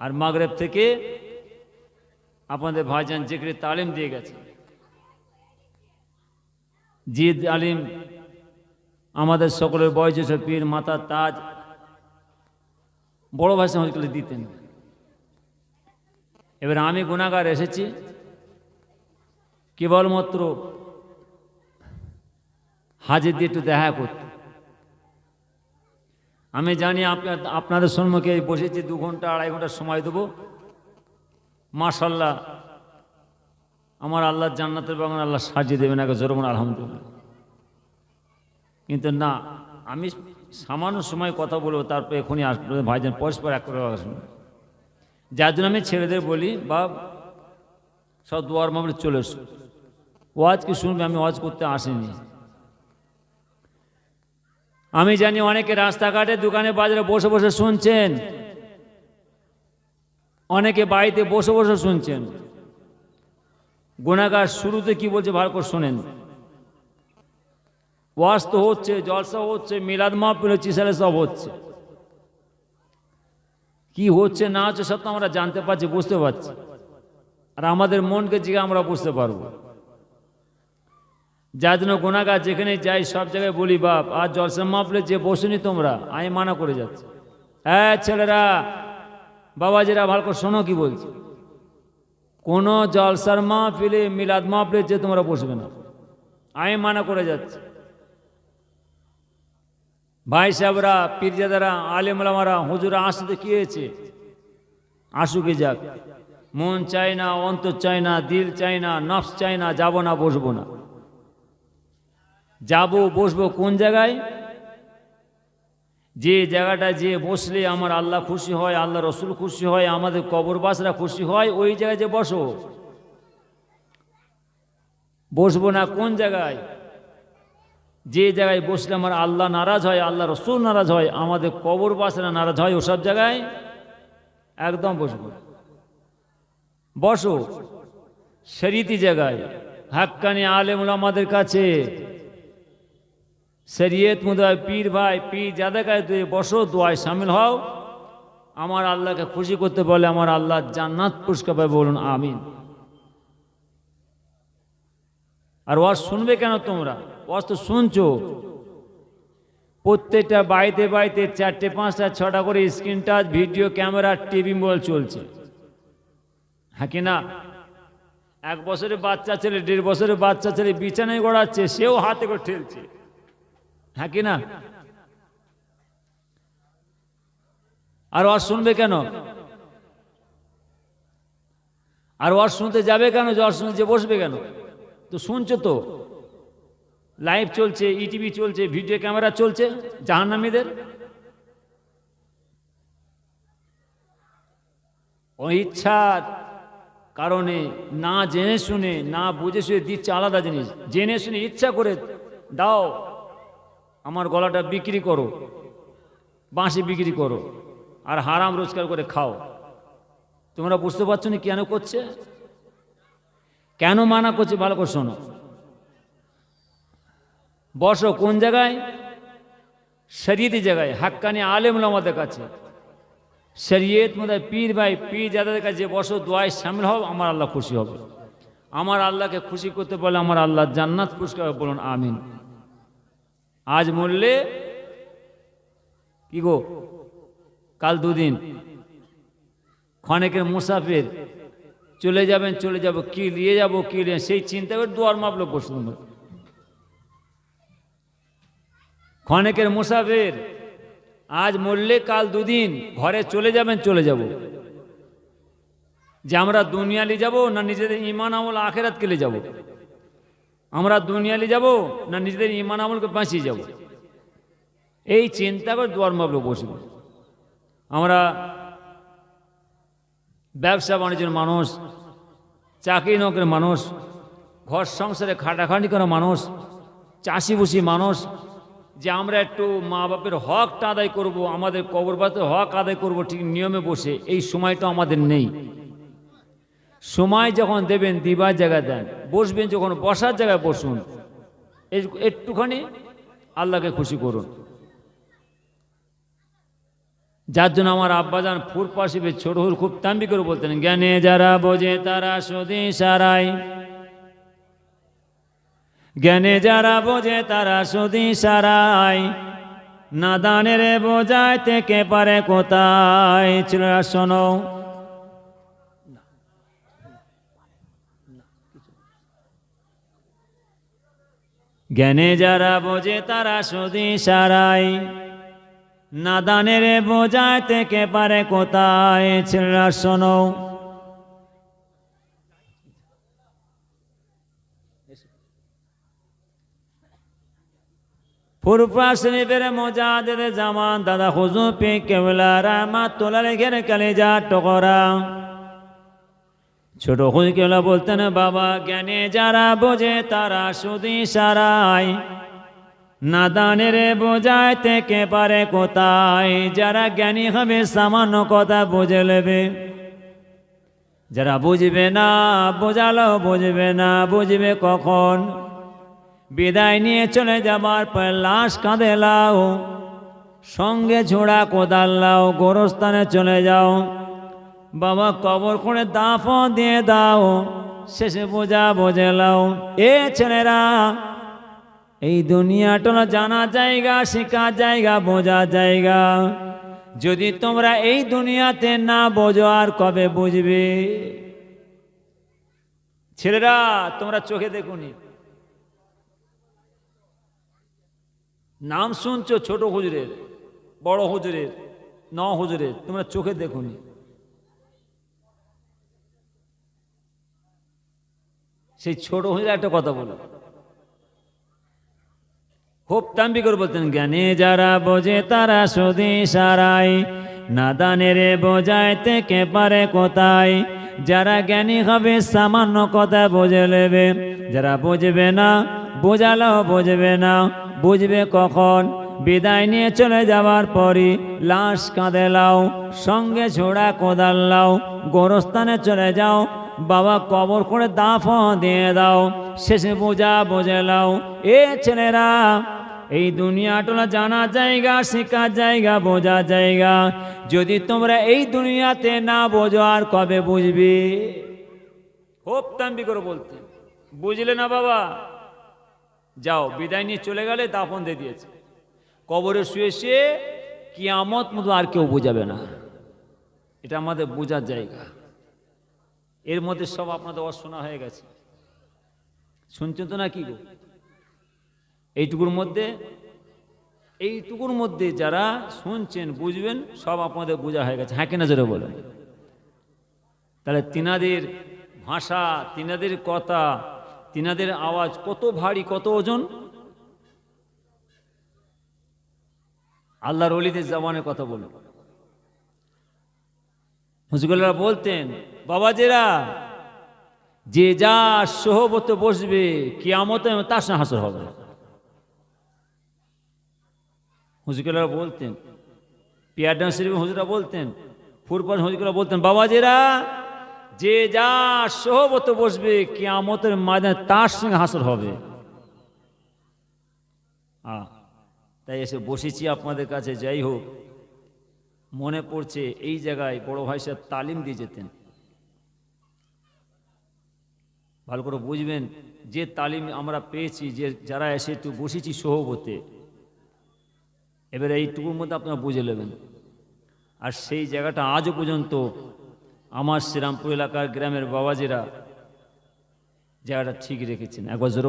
আর মাগরেব থেকে আপনাদের ভাইজান জিক্রে তালিম দিয়ে গেছে। জিদ আলিম আমাদের সকলের বয়োজ্যেষ্ঠ পীর মাতা তাজ বড় ভাই সমাজগুলি দিতেন। এবার আমি গুণাগার এসেছি। কেবলমাত্র হাজির দিয়ে একটু দেখা করতে। আমি জানি আপনার, আপনাদের সম্মুখে বসেছি দু ঘণ্টা, আড়াই ঘণ্টা সময় দেবো। মাশাল্লাহ, আমার আল্লাহ জান্নাতের বাগান আল্লাহ সাজিয়ে দেবেন আগে জোরমন আলহামদুলিল্লাহ। কিন্তু না, আমি সামান্য সময় কথা বলব, তারপর এখনই আসবে ভাইজান পরস্পর এক করে আসবেন যার জন্য আমি ছেলেদের বলি বা সব দুয়ার মামলে চলে এসো। ওয়াজ কি শুনবে? আমি ওয়াজ করতে আসিনি। আমি জানি অনেকে রাস্তাঘাটে দোকানে বাজারে বসে বসে শুনছেন। অনেকে বাড়িতে বসে বসে শুনছেন। গুণাগার শুরুতে কি বলছে ভালো করে শোনেন। ওয়াজ তো হচ্ছে, জলসা হচ্ছে, মিলাদ মাহফিল হচ্ছে সেটা সব হচ্ছে। কি হচ্ছে, না হচ্ছে সব তো আমরা জানতে পারছি, বুঝতে পারছি। আর আমাদের মনকে জিগে আমরা বুঝতে পারব। যার জন্য গোনাগার যেখানে যাই, সব জায়গায় বলি, বাপ আর জলসা মাপলে যে বসুনি তোমরা, আমি মানা করে যাচ্ছি। হ্যাঁ ছেলেরা, বাবাজিরা, ভালো করে শোনো কি বলছি? কোনো জলসার মাহফিলে, মিলাদ মাহফিলে যে তোমরা বসবে না, আমি মানা করে যাচ্ছি। ভাই সাহেবরা, পীরজাদারা আলেমলামারা হুজুরা আসতে কি হয়েছে। আসুকে যাক। মন চায় না, অন্তর চায় না, দিল চায় না, নফস চায় না, যাব না, বসবো না। যাব, বসবো কোন জায়গায়? যে জায়গাটা যে বসলে আমার আল্লাহ খুশি হয়, আল্লাহ রসুল খুশি হয়, আমাদের কবরবাসরা খুশি হয়, ওই জায়গায় যে বসো। বসবো না কোন জায়গায়? যে জায়গায় বসলে আমার আল্লাহ নারাজ হয়, আল্লাহ রসুল নারাজ হয়, আমাদের কবরবাসরা নারাজ হয়, ওসব জায়গায়? একদম বসবো বসো। শরীতি জায়গায়। হাক্কানি আলেমুল আমাদের কাছে। শরিয়ত মুদায় পীর ভাই, পীর যাদের কাছে তুই বসো, দোয়ায় সামিল হও। আমার আল্লাহকে খুশি করতে বলে আমার আল্লাহ জান্নাত পুরস্কার পাবে বলুন, আমিন। আর ওয়াজ শুনবে কেন তোমরা? ওয়াজ তো শুনছো। প্রত্যেকটা বাড়িতে বাড়িতে চারটে, পাঁচটা, ছটা করে screen touch, video, camera, TV, mobile চলছে। হ্যাঁ কি না? এক বছরের বাচ্চা ছেলে, দেড় বছরের বাচ্চা ছেলে বিছানায় গড়াচ্ছে, সেও হাতে করে ঠেলছে। হ্যাঁ কি না? আর ওয়াজ শুনবে কেন? আর ওয়াজ শুনতে যাবে কেন? জ্বর শুনতে বসবে কেন? তো শুনছো তো? লাইভ চলছে ইটিভি চলছে, ভিডিও ক্যামেরা চলছে, জাহান্নামীদের? ইচ্ছার কারণে না জেনে শুনে, না বুঝে শুনে দিচ্ছে আলাদা জিনিস। জেনে শুনে ইচ্ছা করে দাও। আমার গলাটা বিক্রি করো, বাঁশি বিক্রি করো, আর হারাম রোজগার করে খাও। তোমরা বুঝতে পারছ না কেন করছে? কেন মানা করছে? ভালো করে শোনো। বসো, কোন জায়গায়? শরীয়তি জায়গায়, হাক্কানি আলেম আমাদের কাছে। শরীয়ত মধ্যে পীর ভাই, পীর যাদের কাছে বসো, দোয়ায় সামিল হও, আমার আল্লাহ খুশি হবে। আমার আল্লাহকে খুশি করতে বলে আমার আল্লাহ জান্নাত পুরস্কার বলুন আমিন। আজ মরলে কি গো? কাল দুদিন। ক্ষণেকের মুসাফির। চলে যাবেন, চলে যাব। কি নিয়ে যাব, কি নিয়ে সেই চিন্তা করে দুয়ার মাপলো প্রশ্ন ক্ষণেকের মুসাফির, আজ মরলে কাল দুদিন, ঘরে চলে যাবেন, চলে যাব। যে আমরা দুনিয়ালি যাব না নিজেদের ইমান আমল আখেরাত কেলে যাব। আমরা দুনিয়ালি যাব না নিজেদের ইমান আমলকে বাঁচিয়ে যাব? এই চিন্তা করে দুয়ার মাপলো বসবে। আমরা ব্যবসা বাণিজ্যের মানুষ, চাকরি নকরের মানুষ, ঘর সংসারে খাটাখাটি করা মানুষ চাষি বসি মানুষ, যে আমরা একটু মা বাপের হকটা আদায় করব, আমাদের কবরবাতে হক আদায় করব ঠিক নিয়মে বসে, এই সময়টা আমাদের নেই। সময় যখন দেবেন, দিবার জায়গায় দেন, বসবেন, যখন বসার জায়গায় বসুন একটুখানি আল্লাহকে খুশি করুন। যার জন্য আমার আব্বাজান ফুরপা শিবের ছোট হুর খুব তাম্বি করে বলতেন, জ্ঞানে যারা বোঝে তারা সুদি সারাই জ্ঞানে যারা বোঝে তারা সুদি সারাই নাদানের বোঝায় থেকে পারে কোথায়? ছেলেরা, শোনো। জ্ঞানে যারা বোঝে তারা সুদি সারাই। নাদানের বোঝায় থেকে পারে কোথায়? ছেলেরা, শোনো। ফুরফা শরীফের মজাদের জামান, দাদা হুজু পে কেবলা রামা তোলা লেখের কালেজা টকরা। ছোট হুজু কেবলা বলতেন, বাবা, জ্ঞানে যারা বোঝে তারা সুদি সারায় নাদানের বোঝায় থেকে পারে কোথায়? যারা জ্ঞানী হবে সামান্য কথা বুঝে নেবে। যারা বুঝবে না বোঝালো বুঝবে না, বুঝবে কখন? বিদায় নিয়ে চলে যাবার পর লাশ কাঁধে লাও সঙ্গে ঝোড়া কোদাল লাও গোরস্থানে চলে যাও। বাবা কবর করে দাফ দিয়ে দাও, শেষে বোঝা বোঝে লাও এ ছেলেরা, এই দুনিয়াটা জানা জায়গা, শেখা জায়গা, বোঝা জায়গা। যদি তোমরা এই দুনিয়াতে না বোঝো, আর কবে বুঝবে? ছেলেরা, তোমরা চোখে দেখুনি। নাম শুনছো ছোট হুজুরের, বড় হুজুরের, ন হুজুরের, তোমরা চোখে দেখুনি। সেই ছোট হুজুর একটা কথা বলো খুব তাম্বি করে বলতেন, জ্ঞানে যারা বোঝে তারা সুদি সারাই নাদানের বোঝায় থেকে পারে কোথায়? যারা জ্ঞানী হবে সামান্য কথা বুঝে নেবে। যারা বুঝবে না, বোঝালেও বুঝবে না। বুঝবে কখন? বিদায় নিয়ে চলে যাওয়ার পরই লাশ কাঁদে লাও, সঙ্গে ছোড়া কোদাল লাও, গোরস্থানে চলে যাও বাবা কবর করে দাফ দিয়ে দাও, শেষে বোঝা বোঝে লাও এ ছেলেরা, এই দুনিয়াটা জানা জায়গা শেখা জায়গা, বোঝা জায়গা। যদি তোমরা এই দুনিয়াতে না বোঝো, আর কবে বুঝবে? খুব তাম্বি করে বলতে। বুঝলে না বাবা? যাও, বিদায় নিয়ে চলে গেলে দাফন দিয়ে দিয়েছে। কবরে শুয়ে শুয়ে কিয়ামত মতো আর কেউ বোঝাবে না। এটা আমাদের বোঝার জায়গা। এর মধ্যে সব আপনাদের অশোনা হয়ে গেছে। শুনছেন তো না কি গো? এইটুকুর মধ্যে এইটুকুর মধ্যে যারা শুনছেন, বুঝবেন, সব আপনাদের বোঝা হয়ে গেছে। হ্যাঁ কিনা জোরে বলেন? তাহলে তিনাদের ভাষা, তিনাদের কথা, তিনাদের আওয়াজ কত ভারী, কত ওজন? আল্লাহর অলিদের জবানের কথা বলুন। হুজুগুল্লাহ বলতেন বাবাজেরা, যে যা সহবতে বসবে, কিয়ামতে তার সঙ্গে হাসর হবে। হুজুগুল্লাহ বলতেন পিয়ারডান শরীফ হুজুরা বলতেন ফুরপান হুজুগুল্লাহ বলতেন, বাবাজেরা, যে যা সহবত বসবে, কিয়ামতের ময়দানে তার সঙ্গে হাসর হবে। তাই এসে বসেছি আপনাদের কাছে, যাই হোক। মনে পড়ছে, এই জায়গায় বড় ভাই সাহেব তালিম দিয়ে যেতেন। ভালো করে বুঝবেন যে তালিম আমরা পেয়েছি, যে যারা এসে একটু বসেছি সহবতে। এবারে এইটুকুর মধ্যে আপনারা বুঝে নেবেন। আর সেই জায়গাটা আজও পর্যন্ত আমার শ্রীরামপুর এলাকার গ্রামের বাবাজিরা জায়গাটা ঠিক রেখেছেন। একবার